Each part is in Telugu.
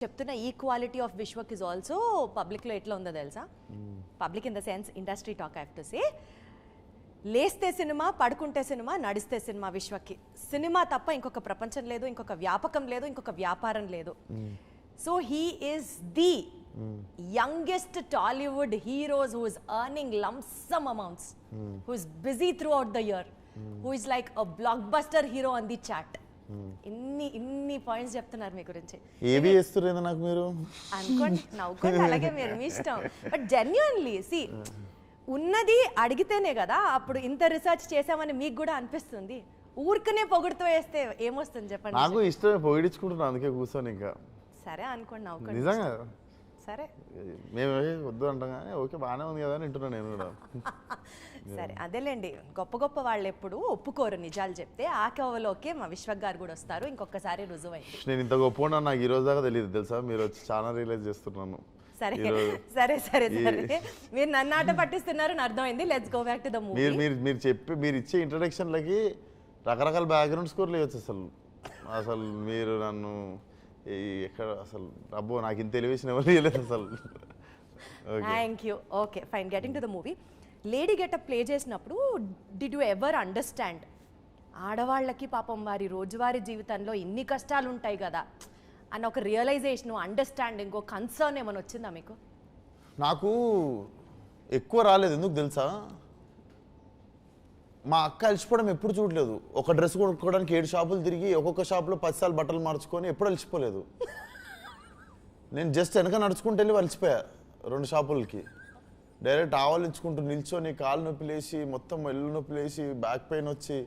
చెప్తున్న equality of Vishwak is also పబ్లిక్లో ఎట్లా ఉందో తెలుసా? Public in the sense industry talk have to say లేస్తే సినిమా పడుకుంటే సినిమా నడిస్తే సినిమా విశ్వకి సినిమా తప్ప ఇంకొక ప్రపంచం లేదు ఇంకొక వ్యాపకం లేదు ఇంకొక వ్యాపారం లేదు. So he is the youngest Tollywood heroes who is earning lump sum amounts who is busy throughout the year who is like a blockbuster hero on the chart ఇన్ని ఇన్ని పాయింట్స్ చెప్తున్నారు మీ గురించి. ఏవి వేస్తున్నారు నాకు మీరు? అనుకోండి నవ్వుకోండి అలాగే మీరు మీ ఇష్టం. బట్ జెన్యున్లీ సి ఉన్నది అడిగితేనే కదా అప్పుడు ఇంత రీసెర్చ్ చేసామని మీకు కూడా అనిపిస్తుంది. ఊరికనే పొగుడుతూ వేస్తే ఏమొస్తుంది చెప్పండి? నాకు ఇష్టమే పొగిడించుకుంటున్నాను అందుకే కూర్చొని ఇంకా. సరే అనుకోండి నవ్వుకోండి. నిజంగా? సరే. మేము వద్దు అంటాం కానీ ఓకే బాగానే ఉంది కదా అని వింటున్నాను నేను కూడా. సరే అదేలేండి. గొప్ప గొప్ప వాళ్ళు ఎప్పుడు ఒప్పుకోరు నిజాలు చెప్తే. ఆ కవలోకే మా విశ్వక్ గారు కూడా వస్తారు. ఇంకొకసారి రుజువైంది. నేను ఇంత గొప్ప నాకు ఈ రోజు దాకా తెలియదు తెలుసా? మీరు వచ్చి చాలా రియలైజ్ చేస్తున్నాను. సరే సరే సరే సరే. మీరు నన్ను ఆట పట్టిస్తున్నారని అర్థమైంది. Let's go back to the movie మీరు మీరు మీరు చెప్పి మీరు ఇచ్చే ఇంట్రడక్షన్లకి రకరకాల బ్యాక్గ్రౌండ్ స్కోర్లు ఇవ్వచ్చు అసలు. అసలు మీరు నన్ను ఎక్కడ అసలు అబ్బో నాకు ఇంత తెలివేసిన ఇవ్వలేదు అసలు. Thank you okay fine getting to the movie lady getup play చేసినప్పుడు డిడ్ యు ఎవర్ అండర్స్టాండ్ ఆడవాళ్ళకి పాపం వారి రోజువారీ జీవితంలో ఇన్ని కష్టాలు ఉంటాయి కదా అన్న ఒక రియలైజేషన్ అండర్స్టాండింగ్ ఒక కన్సర్న్ ఏమైనా వచ్చిందా మీకు? నాకు ఎక్కువ రాలేదు. ఎందుకు తెలుసా? మా అక్క అలసిపోవడం ఎప్పుడు చూడలేదు. ఒక డ్రెస్ కొనుక్కోవడానికి ఏడు షాపులు తిరిగి ఒక్కొక్క షాప్లో పదిసార్లు బట్టలు మార్చుకొని ఎప్పుడు అలసిపోలేదు. నేను జస్ట్ వెనక నడుచుకుంటే వెళ్ళి అలసిపోయా రెండు షాపులకి. డైరెక్ట్ ఆవలించుకుంటూ నిల్చొని కాలు నొప్పి లేచి మొత్తం ఎల్లు నొప్పి లేచి బ్యాక్ పెయిన్ వచ్చి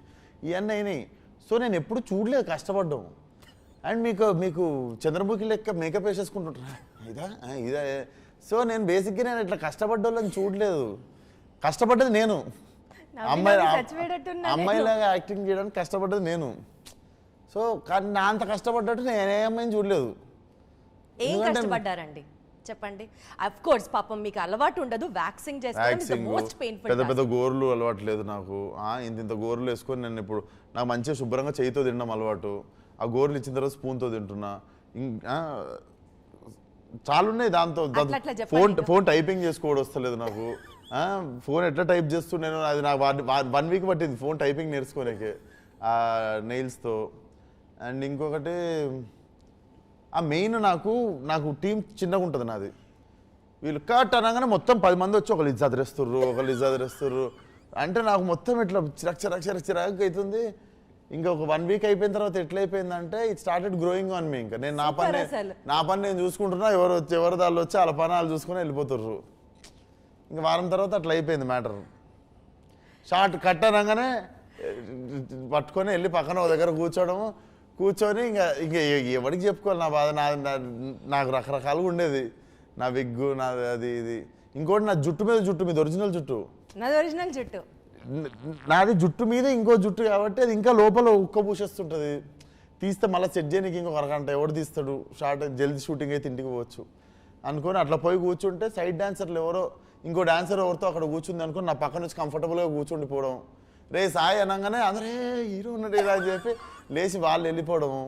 ఇవన్నీ అయినాయి. సో నేను ఎప్పుడు చూడలేదు కష్టపడ్డం అండ్ మీకు మీకు చంద్రముఖి లెక్క మేకప్ వేసేసుకుంటుంటారా? ఇదా? ఇదా? సో నేను బేసిక్గా నేను ఇట్లా కష్టపడ్డోళ్ళని చూడలేదు. కష్టపడ్డది నేను. అమ్మాయి. అమ్మాయిలాగా యాక్టింగ్ చేయడానికి కష్టపడ్డది నేను. సో కానీ నా అంత కష్టపడ్డట్టు నేను అమ్మాయిని చూడలేదు. ఏం కష్టపడ్డారండి? చెప్పండి. అఫ్ కోర్స్ పాపం మీకు అలవాటు ఉండదు. వ్యాక్సింగ్ చేసుకోవడం మోస్ట్ పెయిన్ఫుల్ పెద్ద పెద్ద గోర్లు అలవాట్లేదు నాకు. ఆ, ఇంత ఇంత గోర్లు వేసుకొని నేను ఇప్పుడు నాకు మంచిగా శుభ్రంగా చేయితో తినడం అలవాటు. ఆ గోర్లు ఇచ్చిన తర్వాత స్పూన్తో తింటున్నా. ఇం- ఆ, చాలా ఉన్నాయి దాంతో ఫోన్. ఫోన్ టైపింగ్ చేసుకోవడం వస్తలేదు నాకు. ఫోన్ ఎట్లా టైప్ చేస్తున్నాను అది నాకు వన్ వీక్ పట్టింది ఫోన్ టైపింగ్ నేర్చుకోలేకే. ఆ నెయిల్స్తో అండ్ ఇంకొకటి ఆ మెయిన్ నాకు నాకు టీం చిన్నగా ఉంటుంది నాది. వీళ్ళు కట్ అనగానే మొత్తం పది మంది వచ్చి ఒకళ్ళు ఇజ్జాద్ రెస్తుర్రు ఒకళ్ళు ఇజ్జాద్ రెస్తుర్రు అంటే నాకు మొత్తం ఇట్లా చిరాక్ చిరాక్ చిరాక్ చిరాక్ అవుతుంది. ఇంకా ఒక వన్ వీక్ అయిపోయిన తర్వాత ఎట్లా అయిపోయిందంటే it started growing on me ఇంకా. నేను నా పని. నా పని నేను చూసుకుంటున్నా ఎవరు వచ్చి ఎవరు దాళ్ళు వచ్చి వాళ్ళ పని వాళ్ళు చూసుకుని వెళ్ళిపోతుర్రు. ఇంకా వారం తర్వాత అట్లా అయిపోయింది మ్యాటర్. షార్ట్ కట్ అనగానే పట్టుకొని వెళ్ళి పక్కన ఒక దగ్గర కూర్చోవడము కూర్చొని ఇంకా ఇంకా ఎవరికి చెప్పుకోవాలి? నా బాధ నా నాకు రకరకాలుగా ఉండేది. నా విగ్గు నా అది ఇది. ఇంకోటి నా జుట్టు మీద జుట్టు మీద ఒరిజినల్ జుట్టు. నాది ఒరిజినల్ జుట్టు. నాది జుట్టు మీద ఇంకో జుట్టు కాబట్టి అది ఇంకా లోపల ఉక్క పూసేస్తుంటుంది. తీస్తే మళ్ళీ సెట్ చేయడానికి ఇంకొక అరగంట ఎవడు తీస్తాడు? షార్ట్ జల్దీ షూటింగ్ అయితే ఇంటికి పోవచ్చు. అనుకొని అట్లా పోయి కూర్చుంటే సైడ్ డాన్సర్లు ఎవరో ఇంకో డాన్సర్ ఎవరితో అక్కడ కూర్చుంది అనుకుని నా పక్కన నుంచి కంఫర్టబుల్గా కూర్చుండిపోవడం. రే సాయి అనగానే అందరే హీరో ఉన్నాడు ఇలా అని చెప్పి లేచి వాళ్ళు వెళ్ళిపోవడము.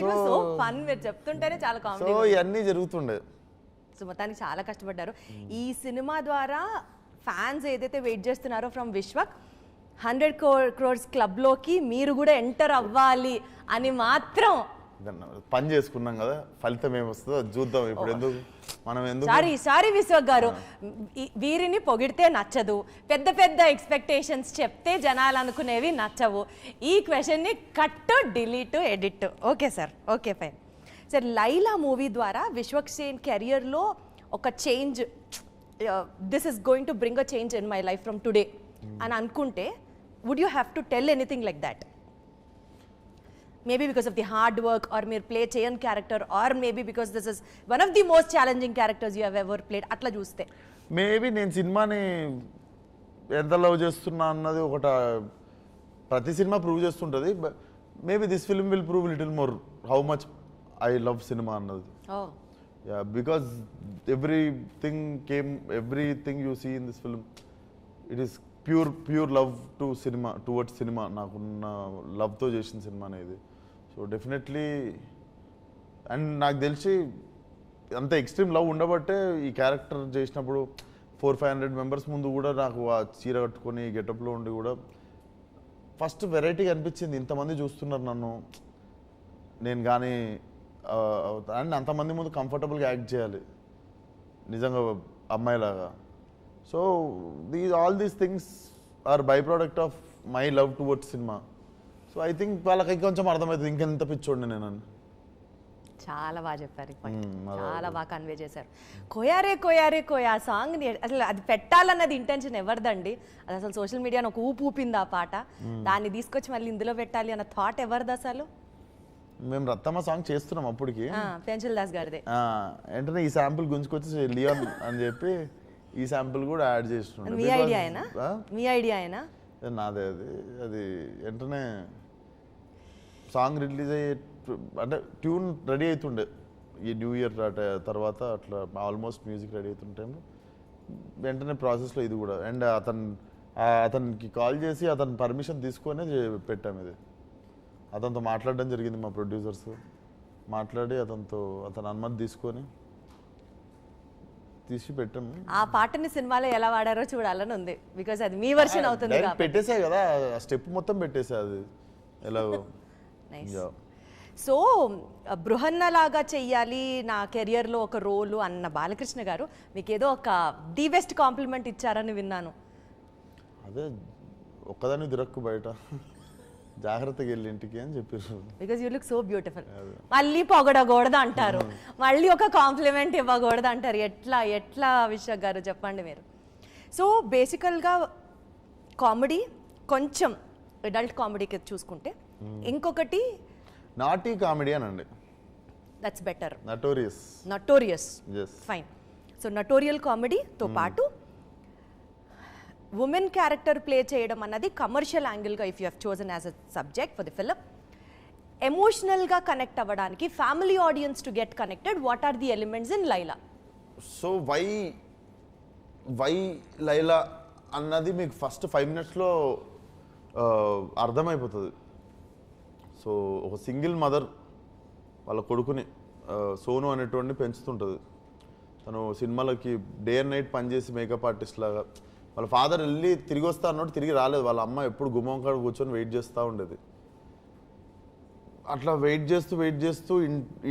సో ఫన్ మీరు చెప్తుంటేనే చాలా సో కామెడీ ఇవన్నీ జరుగుతుండే. సో మొత్తానికి చాలా కష్టపడ్డారు. ఈ సినిమా ద్వారా ఫ్యాన్స్ ఏదైతే వెయిట్ చేస్తున్నారో ఫ్రమ్ విశ్వక్ హండ్రెడ్ క్రోర్స్ క్లబ్లోకి మీరు కూడా ఎంటర్ అవ్వాలి అని మాత్రం పని చేసుకున్నాం కదా ఫలితం ఏమొస్తుందో అది చూద్దాం ఇప్పుడు ఎందుకు. మనం ఎందుకు? సారీ సారీ విశ్వక్ గారు. వీరిని పొగిడితే నచ్చదు. పెద్ద పెద్ద ఎక్స్పెక్టేషన్స్ చెప్తే జనాలు అనుకునేవి నచ్చవు. ఈ క్వశ్చన్ని cut delete edit okay sir okay fine sir Laila movie ద్వారా విశ్వక్ సేన్ కెరియర్లో ఒక change this is going to bring a change in my life from today అని అనుకుంటే would you have to tell anything like that maybe because of the hard work or మీరు ప్లే చేయని character or maybe because this is one of the most challenging characters you have ever played అట్లా చూస్తే. మేబీ నేను సినిమాని ఎంత లవ్ చేస్తున్నా అన్నది ఒకట ప్రతి సినిమా ప్రూవ్ చేస్తుంటుంది maybe this film will prove little more how much I love cinema అన్నది. Because everything came everything you see in this film it is pure pure love to cinema towards cinema నాకున్న లవ్తో చేసిన సినిమా అనేది. సో డెఫినెట్లీ అండ్ నాకు తెలిసి అంత ఎక్స్ట్రీమ్ లవ్ ఉండబట్టే ఈ క్యారెక్టర్ చేసినప్పుడు ఫోర్ ఫైవ్ హండ్రెడ్ మెంబర్స్ ముందు కూడా నాకు ఆ చీర కట్టుకొని గెటప్లో ఉండి కూడా ఫస్ట్ వెరైటీగా అనిపించింది. ఇంతమంది చూస్తున్నారు నన్ను. నేను కానీ అండ్ అంతమంది ముందు కంఫర్టబుల్గా యాక్ట్ చేయాలి. నిజంగా అమ్మాయిలాగా. So the all these things are by product of my love towards cinema so I think వాళ్ళకి కొంచెం అర్థమవుతుంది. ఇంకెంత పిచ్చోండి నేను చాలా బాగా చెప్పారు చాలా బాగా కన్వే చేశారు. కోయారే కోయారే కోయా సాంగ్ అసలు అది పెట్టాలన్నది ఇంటెన్షన్ ఎవరిదండి? అది అసలు సోషల్ మీడియాలో ఒక ఊపు ఊపింది ఆ పాట. దాన్ని తీసుకొచ్చి మళ్ళీ ఇందులో పెట్టాలి అన్న థాట్ ఎవరిది అసలు? మేము రత్తమ్మ సాంగ్ చేస్తున్నాం అప్పటికి. పెంచుల్ దాస్ గారిదే. వెంటనే ఈ శాంపుల్ గుంజుకొచ్చి లియోన్ అని చెప్పి ఈ శాంపుల్ కూడా యాడ్ చేస్తుండే. మీ ఐడియా అయినా? మీ ఐడియా అయినా నాదే అది అది వెంటనే సాంగ్ రిలీజ్ అయ్యే అంటే ట్యూన్ రెడీ అవుతుండే ఈ న్యూ ఇయర్ తర్వాత అట్లా ఆల్మోస్ట్ మ్యూజిక్ రెడీ అవుతుంటే వెంటనే ప్రాసెస్లో ఇది కూడా. అండ్ అతను అతనికి కాల్ చేసి అతని పర్మిషన్ తీసుకొని పెట్టాము ఇది. అతనితో మాట్లాడడం జరిగింది మా ప్రొడ్యూసర్స్. మాట్లాడి అతనితో అతని అనుమతి తీసుకొని తీసి పెట్టాము ఆ పాటని సినిమాలో ఎలా వాడారో చూడాలని ఉంది. బికాజ్ అది మీ వర్షన్ అవుతుంది పెట్టేసా కదా ఆ స్టెప్ మొత్తం పెట్టేసా అది. ఎలాగో. నైస్. సో బృహన్న లాగా చెయ్యాలి నా కెరియర్లో ఒక రోలు అన్న బాలకృష్ణ గారు మీకు ఏదో ఒక ది బెస్ట్ కాంప్లిమెంట్ ఇచ్చారని విన్నాను. అదే ఒక్కదాన్ని తిరక్కు బయట. జాగ్రత్తగా వెళ్ళి ఇంటికి అని చెప్పారు. Because you look so beautiful మళ్ళీ పొగడకూడదు అంటారు. మళ్ళీ ఒక కాంప్లిమెంట్ ఇవ్వకూడదు అంటారు. ఎట్లా ఎట్లా విశ్వక్ గారు చెప్పండి మీరు. సో బేసికల్గా కామెడీ కొంచెం అడల్ట్ కామెడీకి చూసుకుంటే ఇంకొకటి? నాటీ కామెడీ అనండి that's better notorious notorious fine so notorious కామెడీతో పాటు ఉమెన్ క్యారెక్టర్ ప్లే చేయడం అన్నది commercial యాంగిల్గా if you have chosen as a subject for the film ఎమోషనల్గా కనెక్ట్ అవ్వడానికి family audience to get connected what are the elements in Laila so why why Laila అన్నది మీకు ఫస్ట్ ఫైవ్ మినిట్స్లో అర్థమైపోతుంది. సో ఒక సింగిల్ మదర్ వాళ్ళ కొడుకుని సోను అనేటువంటి పెంచుతుంటుంది. తను సినిమాలకి డే అండ్ నైట్ పనిచేసి మేకప్ ఆర్టిస్ట్ లాగా వాళ్ళ ఫాదర్ వెళ్ళి తిరిగి వస్తా అన్నట్టు తిరిగి రాలేదు. వాళ్ళ అమ్మ ఎప్పుడు గుమ్మం కాడ కూర్చొని వెయిట్ చేస్తూ ఉండేది. అట్లా వెయిట్ చేస్తూ వెయిట్ చేస్తూ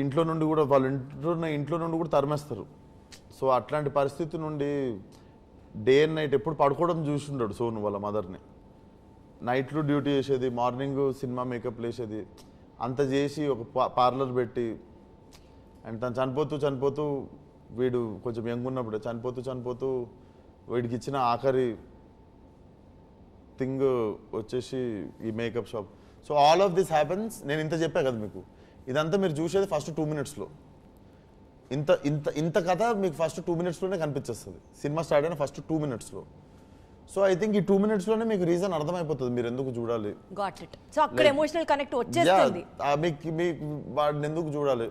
ఇంట్లో నుండి కూడా వాళ్ళ ఇంట్లో ఉన్న ఇంట్లో నుండి కూడా తరిమేస్తారు. సో అట్లాంటి పరిస్థితి నుండి డే అండ్ నైట్ ఎప్పుడు పడుకోవడం చూసి ఉంటాడు సోను వాళ్ళ మదర్ని. నైట్లో డ్యూటీ చేసేది మార్నింగ్ సినిమా మేకప్ వేసేది అంత చేసి ఒక పార్లర్ పెట్టి అండ్ తను చనిపోతూ చనిపోతూ వీడు కొంచెం యంగ్ ఉన్నప్పుడు చనిపోతూ చనిపోతూ వీడికి ఇచ్చిన ఆఖరి థింగ్ వచ్చేసి ఈ makeup shop. So all of this happens నేను ఇంత చెప్పా కదా మీకు ఇదంతా మీరు చూసేది ఫస్ట్ టూ మినిట్స్లో. ఇంత ఇంత ఇంత కథ మీకు ఫస్ట్ టూ మినిట్స్లోనే కనిపించేస్తుంది. సినిమా స్టార్ట్ అయిన ఫస్ట్ టూ మినిట్స్లో. సో ఐ థింక్ ఈ టూ మినిట్స్లోనే మీకు రీజన్ అర్థమైపోతుంది. మీరు ఎందుకు చూడాలి? గాట్ ఇట్ సో అక్కడ ఎమోషనల్ కనెక్ట్ వచ్చేస్తుంది. మీకు మీకు వాడిని ఎందుకు చూడాలి?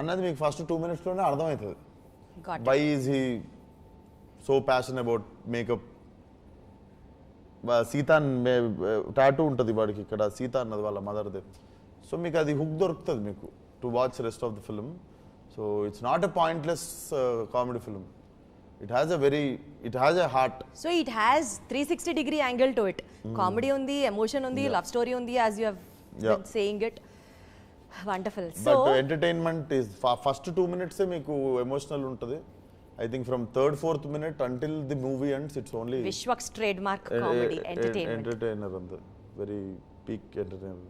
అన్నది మీకు ఫస్ట్ టూ మినిట్స్లోనే అర్థమవుతుంది got why is he so passion about makeup Sita tattoo ఉంటుంది వాడికి ఇక్కడ సీత అన్నది వాళ్ళ మదర్ది సో మీకు అది హుక్ దొరుకుతుంది మీకు to watch rest of the film so it's not a pointless comedy film it has a very it has a heart so it has three sixty degree angle to it comedy ఉంది ఎమోషన్ ఉంది లవ్ స్టోరీ ఉంది as you. Have saying it wonderful so entertainment is first two మినిట్సే మీకు ఎమోషనల్ ఉంటుంది. I think from third fourth minute until the movie ends it's only Vishwak's trade mark comedy entertainer అంత. Very peak entertainer